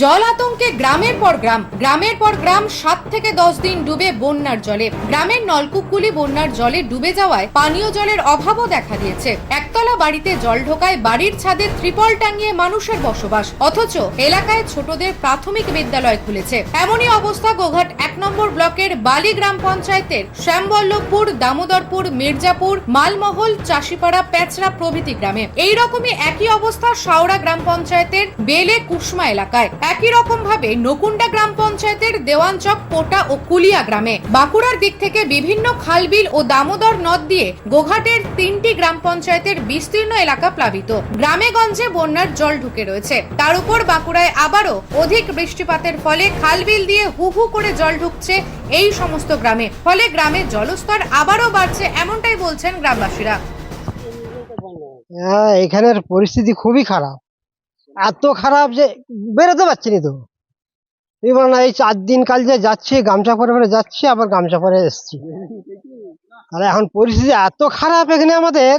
জল আতঙ্কে গ্রামের পর গ্রাম, গ্রামের পর গ্রাম সাত থেকে দশ দিন ডুবে বন্যার জলে। গ্রামের নলকূপগুলি বন্যার জলে ডুবে যাওয়ায় পানীয় জলের অভাবও দেখা দিয়েছে। একতলা বাড়িতে জল ঢোকায় বাড়ির ছাদে ত্রিপল টাঙিয়ে মানুষের বসবাস, অথচ এলাকায় ছোটদের প্রাথমিক বিদ্যালয় খুলেছে। এমনই অবস্থা গোঘাট এক নম্বর ব্লকের বালি গ্রাম পঞ্চায়েতের শ্যামবল্লভপুর, দামোদরপুর, মির্জাপুর, মালমহল, চাষিপাড়া, পেঁচড়া প্রভৃতি গ্রামে। এইরকমই একই অবস্থা শাওড়া গ্রাম পঞ্চায়েতের বেলে কুসমা এলাকায়। একই রকম ভাবে নকুন্ডা গ্রাম পঞ্চায়েতের দেওয়ানচক, পোটা ও কুলিয়া গ্রামে বাঁকুড়ার দিক থেকে বিভিন্ন খালবিল ও দামোদর নদ দিয়ে গোঘাটের তিনটি গ্রাম পঞ্চায়েতের বিস্তীর্ণ এলাকা প্লাবিত। গ্রামে গঞ্জে বন্যার জল ঢুকে রয়েছে। তার উপর বাঁকুড়ায় আবারও অধিক বৃষ্টিপাতের ফলে খালবিল দিয়ে হু হু করে জল ঢুকছে এই সমস্ত গ্রামে। ফলে গ্রামে জলস্তর আবারও বাড়ছে এমনটাই বলছেন গ্রামবাসীরা। হ্যাঁ এখানের পরিস্থিতি খুবই খারাপ। এত খারাপ যে বেরোতে পারছি না তো। এবার না, এই চার দিন কাল যে যাচ্ছি, গামছা পরে পরে যাচ্ছি, আবার গামছা পরে এসছি। তাহলে এখন পরিস্থিতি এত খারাপ এখানে আমাদের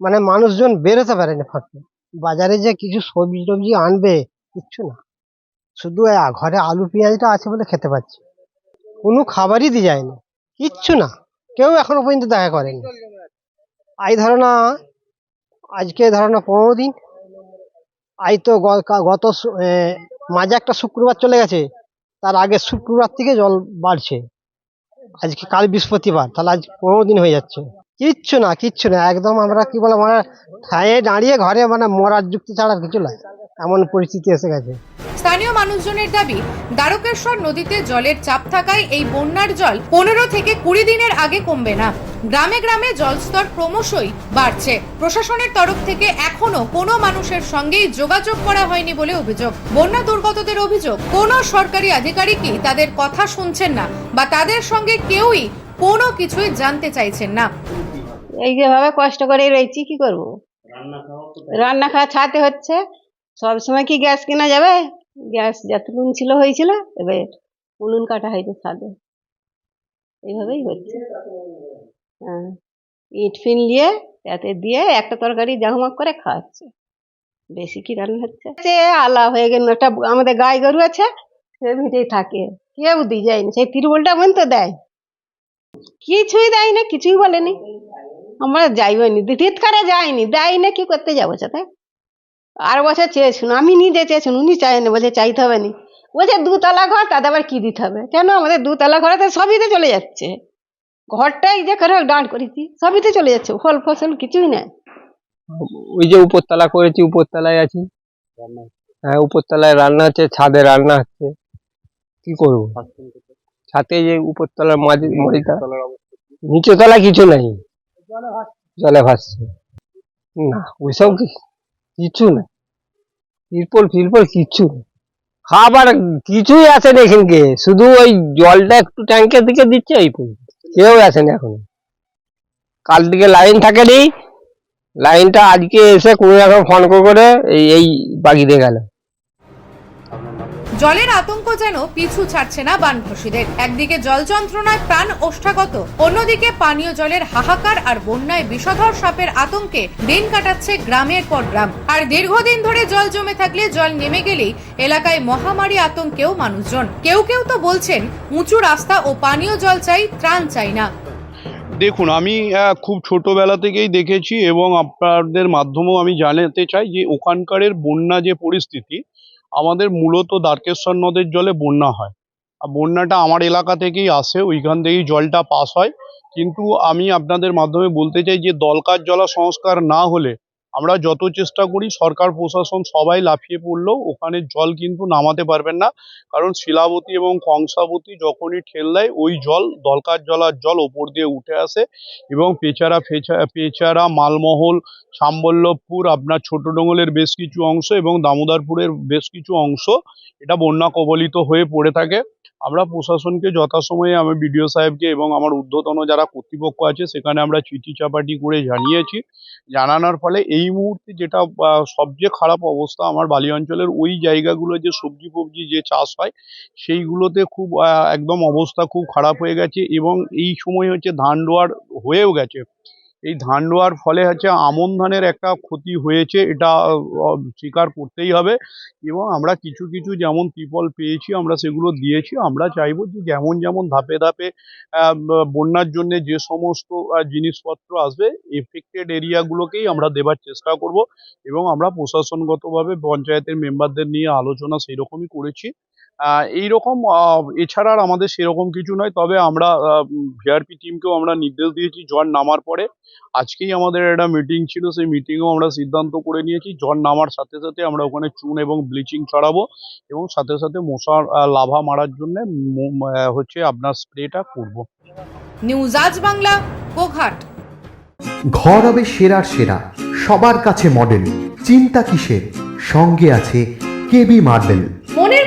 মানে মানুষজন বেরোতে পারে না ফাঁকে। বাজারে যে কিছু সবজি টবজি আনবে, কিচ্ছু না। শুধু ঘরে আলু, পেঁয়াজটা আছে বলে খেতে পাচ্ছি কোনো খাবারই দিয়ে যায়নি কিচ্ছু না। কেউ এখনও পর্যন্ত দেখা করেনি। এই ধরো না আজকে ধরো না পনেরো দিন। আজ তো গত মাঝে একটা শুক্রবার চলে গেছে, তার আগে শুক্রবার থেকে জল বাড়ছে। আজকে কাল বৃহস্পতিবার, তাহলে আজ পনেরো দিন হয়ে যাচ্ছে। কিচ্ছু না কিচ্ছু না, একদম আমরা কি বলে মানে ঠায়ে দাঁড়িয়ে ঘরে মানে মরার যুক্তি ছাড়া কিছু নয় এমন পরিস্থিতি এসে গেছে। স্থানীয় মানুষজনের দাবি, দ্বারকেশ্বর নদীতে জলের চাপ থাকায় এই বন্যার জল পনেরো থেকে কুড়ি দিনের আগে কমবে না। গ্রামে গ্রামে জলস্তর ক্রমশই বাড়ছে। প্রশাসনের তরফ থেকে এখনও কোনো মানুষের সঙ্গেই যোগাযোগ করা হয়নি বলে অভিযোগ। বন্যা দুর্গতদের অভিযোগ কোনো সরকারি আধিকারিকই তাদের কথা শুনছেন না বা তাদের সঙ্গে কেউই কোনো কিছুই জানতে চাইছেন না। এই যেভাবে কষ্ট করে রয়েছি কি করব? রান্না খাওয়া ছাতে হচ্ছে। সব সময় কি গ্যাস কেনা যাবে? গ্যাস যতটুকুন ছিল হয়েছিল এবার উনুন কাটা হয়েছে ছাদে। এইভাবেই হচ্ছে। ইট ফিন দিয়ে তাতে দিয়ে একটা তরকারি জাহুমাক করে খাওয়াচ্ছে বেশি কি রান্না হচ্ছে? সে আলা হয়ে গেল, একটা আমাদের গাই গরু আছে, সে ভিটেই থাকে। কেউ দিয়ে যায়নি সেই তিরবলটা তো দেয়। কিছুই দেয় না, কিছুই বলেনি আমরা যাইবনি তিতকারে যাইনি দেয় না, কি করতে যাব সাথে? আর বছর চেয়েছিল, আমি নিজে চেয়েছেন উনি চাইনি বলছে চাইতে হবে নি। বলছে দুতলা ঘর, তাতে আবার কি দিতে হবে? কেন? আমাদের দুতলা ঘরে তো সবইতে চলে যাচ্ছে। ঘরটাই যে করে দাঁড় করেছি সবইতে চলে যাচ্ছে, ফল ফসল কিছুই নাই। ওই যে উপরতলা করেছি, উপরতলায় আছি। হ্যাঁ উপরতলায় রান্না হচ্ছে, ছাদে রান্না হচ্ছে। কি করব? ছাদে যে উপরতলার মাঝে, মাঝিটা। নিচু তলা কিছু নাই। জলে ভাসছে। না, ওইসব কিছু না তিরপল ফিরপল কিচ্ছু খাবার কিছুই আসে না এখানকে। শুধু ওই জলটা একটু ট্যাঙ্কের দিকে দিচ্ছে, এই পর্যন্ত। কেউ আসেনি এখন। কাল দিকে লাইন থাকেনি। লাইনটা আজকে এসে কোনো রকম ফোন করে এই এই বাগিয়ে গেল। জলের আতঙ্ক যেন পিছু ছাড়ছে না বানখসিদের একদিকে জল যন্ত্রণায় প্রাণ ওষ্ঠাগত, অন্যদিকে পানীয় জলের হাহাকার আর বন্যায় বিষধর সাপের আতঙ্কে দিন কাটাচ্ছে গ্রামের পর গ্রাম। আর দীর্ঘদিন ধরে জল জমে থাকলে জল নেমে গেলেই এলাকায় মহামারী আতঙ্কেও মানুষজন। কেউ কেউ তো বলছেন, উঁচু রাস্তা ও পানীয় জল চাই, ত্রাণ চাই না। দেখুন, আমি খুব ছোটবেলা থেকেই দেখেছি এবং আপনাদের মাধ্যমেও আমি জানাতে চাই যে ওখানকারের বন্যা যে পরিস্থিতি আমাদের মূলত দ্বারকেশ্বর নদের জলে বন্যা হয়। আর বন্যাটা আমার এলাকা থেকেই আসে, ওইখান থেকেই জলটা পাস হয়। কিন্তু আমি আপনাদের মাধ্যমে বলতে চাই যে দলকার জলা সংস্কার না হলে আমরা যত চেষ্টা করি সরকার, প্রশাসন সবাই লাফিয়ে পড়লেও ওখানে জল কিন্তু নামাতে পারবেন না। কারণ শিলাবতী এবং কংসাবতী যখনই ঠেল দেয়, ওই জল, দলকার জলার জল ওপর দিয়ে উঠে আসে এবং পেচারা, ফেচা, পেচারা, মালমহল, সাম্বল্লভপুর, আপনার ছোট ডোঙ্গলের বেশ কিছু অংশ এবং দামোদরপুরের বেশ কিছু অংশ, এটা বন্যা কবলিত হয়ে পড়ে থাকে। আমরা প্রশাসনকে যথাসময়ে আমি বিডিও সাহেবকে এবং আমার ঊর্ধ্বতন যারা কর্তৃপক্ষ আছে, সেখানে আমরা চিঠি চাপাটি করে জানিয়েছি। জানানোর ফলে এই মুহূর্তে যেটা সবচেয়ে খারাপ অবস্থা আমার বালি অঞ্চলের ওই জায়গাগুলো যে সবজি ফবজি যে চাষ হয়, সেইগুলোতে খুব একদম অবস্থা খুব খারাপ হয়ে গেছে এবং এই সময় হচ্ছে ধান রোয়ার হয়েও গেছে। এই ধান রোয়ার ফলে হচ্ছে আমন ধানের একটা ক্ষতি হয়েছে, এটা স্বীকার করতেই হবে। এবং আমরা কিছু কিছু যেমন ত্রিপল পেয়েছি, আমরা সেগুলো দিয়েছি। আমরা চাইব যে যেমন যেমন ধাপে ধাপে বন্যার জন্য যে সমস্ত জিনিসপত্র আসবে এফেক্টেড এরিয়াগুলোকেই আমরা দেবার চেষ্টা করব। এবং আমরা প্রশাসনগতভাবে পঞ্চায়েতের মেম্বারদের নিয়ে আলোচনা সেই রকমই করেছি। এইরকম এছাড়া আর আমাদের সেরকম কিছু নয়। তবে আমরা ভিআরপি টিমকেও আমরা নির্দেশ দিয়েছি ঝড় নামার পরে। আজকেই আমাদের একটা মিটিং ছিল সেই মিটিংয়েও আমরা সিদ্ধান্ত করে নিয়েছি ঝড় নামার সাথে সাথে আমরা ওখানে চুন এবং ব্লিচিং ছড়াবো এবং সাথে সাথে মশার লাভা মারার জন্য হচ্ছে আপনার স্প্রেটা করব। নিউজ আজ বাংলা গোঘাট। ঘর হবে সেরার সেরা সবার কাছে মডেল চিন্তা কিসের? সঙ্গে আছে কেবি মার্বেল মনের